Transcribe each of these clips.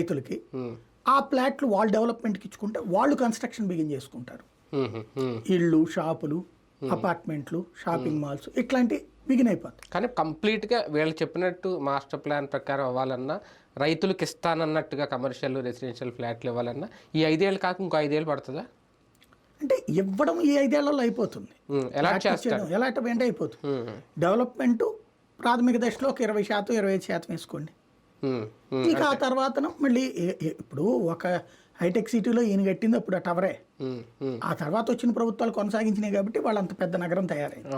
రైతులకి ఆ ప్లాట్లు వాళ్ళు డెవలప్మెంట్కి ఇచ్చుకుంటే వాళ్ళు కన్స్ట్రక్షన్ బిగిన్ చేసుకుంటారు. ఇళ్ళు షాపులు అపార్ట్మెంట్లు షాపింగ్ మాల్స్ ఇట్లాంటి బిగిన్ అయిపోతాయి. కానీ కంప్లీట్గా వీళ్ళు చెప్పినట్టు మాస్టర్ ప్లాన్ ప్రకారం అవ్వాలన్నా రైతులకు ఇస్తానన్నట్టుగా కమర్షియల్ రెసిడెన్షియల్ ఫ్లాట్లు ఇవ్వాలన్నా ఈ ఐదేళ్ళు కాక ఇంకో ఐదేళ్ళు పడుతుందా? అంటే ఇవ్వడం ఈ ఐదేళ్ళలో అయిపోతుంది. ఎలా ఎలాంటి వెంట అయిపోతుంది. డెవలప్మెంట్ ప్రాథమిక దశలో ఒక ఇరవై శాతం ఇరవై ఐదు శాతం వేసుకోండి. ఇక ఆ తర్వాత మళ్ళీ ఇప్పుడు ఒక హైటెక్ సిటీలో ఈయన కట్టింది అప్పుడు ఆ టవరే. ఆ తర్వాత వచ్చిన ప్రభుత్వాలు కొనసాగించినాయి కాబట్టి వాళ్ళు అంత పెద్ద నగరం తయారైంది.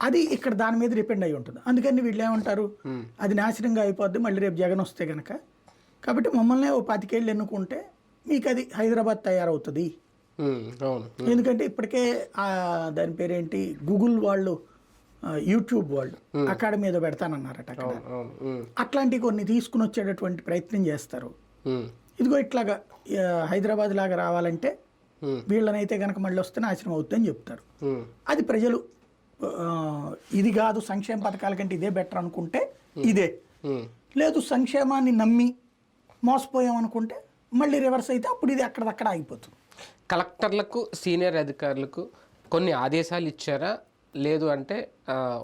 అది ఇక్కడ దాని మీద డిపెండ్ అయి ఉంటుంది. అందుకని వీళ్ళు ఏమంటారు? అది నాశనంగా అయిపోద్ది మళ్ళీ రేపు జగన్ వస్తే గనక. కాబట్టి మమ్మల్ని ఓ పాతికేళ్ళు ఎన్నుకుంటే మీకు అది హైదరాబాద్ తయారవుతుంది. ఎందుకంటే ఇప్పటికే ఆ దాని పేరేంటి? గూగుల్ వాళ్ళు యూట్యూబ్ వాళ్ళు అకాడమీ మీద పెడతానన్నారట అక్కడ. అట్లాంటి కొన్ని తీసుకుని వచ్చేటటువంటి ప్రయత్నం చేస్తారు. ఇదిగో ఇట్లాగా హైదరాబాద్ లాగా రావాలంటే వీళ్ళనైతే కనుక మళ్ళీ వస్తే నాశనం అవుతుందని చెప్తారు. అది ప్రజలు ఇది కాదు సంక్షేమ పథకాల కంటే ఇదే బెటర్ అనుకుంటే ఇదే. లేదు సంక్షేమాన్ని నమ్మి మోసపోయాం అనుకుంటే మళ్ళీ రివర్స్ అయితే అప్పుడు ఇది అక్కడదక్కడ ఆగిపోతుంది. కలెక్టర్లకు సీనియర్ అధికారులకు కొన్ని ఆదేశాలు ఇచ్చారా? లేదు అంటే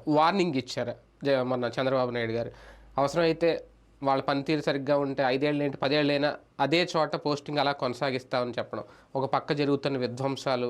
వార్నింగ్ ఇచ్చారు జ- మన చంద్రబాబు నాయుడు గారు. అవసరమైతే వాళ్ళ పనితీరు సరిగ్గా ఉంటే ఐదేళ్ళు ఏంటి పదేళ్ళైనా అదే చోట పోస్టింగ్ అలా కొనసాగిస్తామని చెప్పడం. ఒక పక్క జరుగుతున్న విధ్వంసాలు